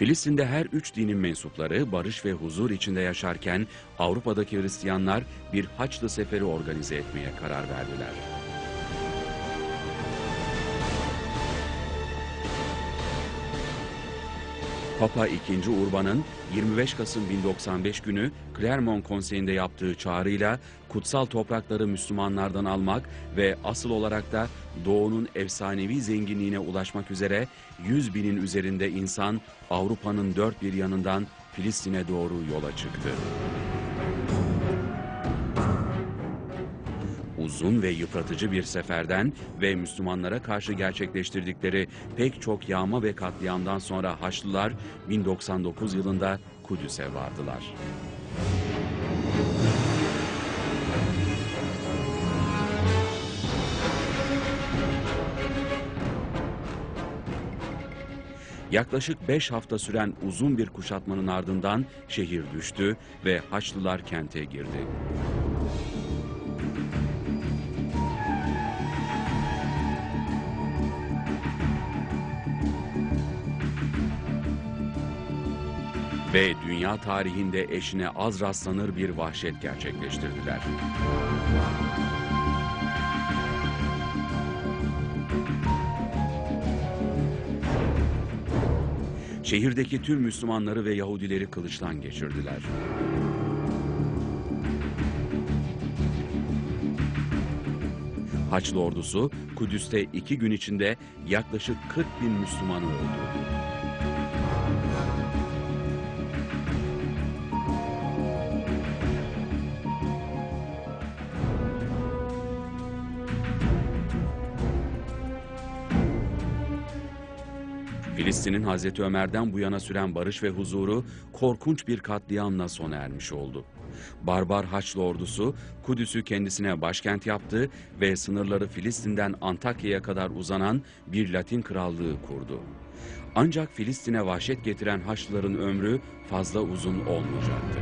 Filistin'de her üç dinin mensupları barış ve huzur içinde yaşarken Avrupa'daki Hristiyanlar bir Haçlı seferi organize etmeye karar verdiler. Papa II. Urban'ın 25 Kasım 1095 günü Clermont Konseyi'nde yaptığı çağrıyla kutsal toprakları Müslümanlardan almak ve asıl olarak da Doğu'nun efsanevi zenginliğine ulaşmak üzere 100 binin üzerinde insan Avrupa'nın dört bir yanından Filistin'e doğru yola çıktı. Uzun ve yıpratıcı bir seferden ve Müslümanlara karşı gerçekleştirdikleri pek çok yağma ve katliamdan sonra Haçlılar 1099 yılında Kudüs'e vardılar. Yaklaşık 5 hafta süren uzun bir kuşatmanın ardından şehir düştü ve Haçlılar kente girdi. Ve dünya tarihinde eşine az rastlanır bir vahşet gerçekleştirdiler. Şehirdeki tüm Müslümanları ve Yahudileri kılıçtan geçirdiler. Haçlı ordusu Kudüs'te iki gün içinde yaklaşık 40 bin Müslümanı öldürdü. Filistin'in Hazreti Ömer'den bu yana süren barış ve huzuru korkunç bir katliamla sona ermiş oldu. Barbar Haçlı ordusu Kudüs'ü kendisine başkent yaptı ve sınırları Filistin'den Antakya'ya kadar uzanan bir Latin krallığı kurdu. Ancak Filistin'e vahşet getiren Haçlıların ömrü fazla uzun olmayacaktı.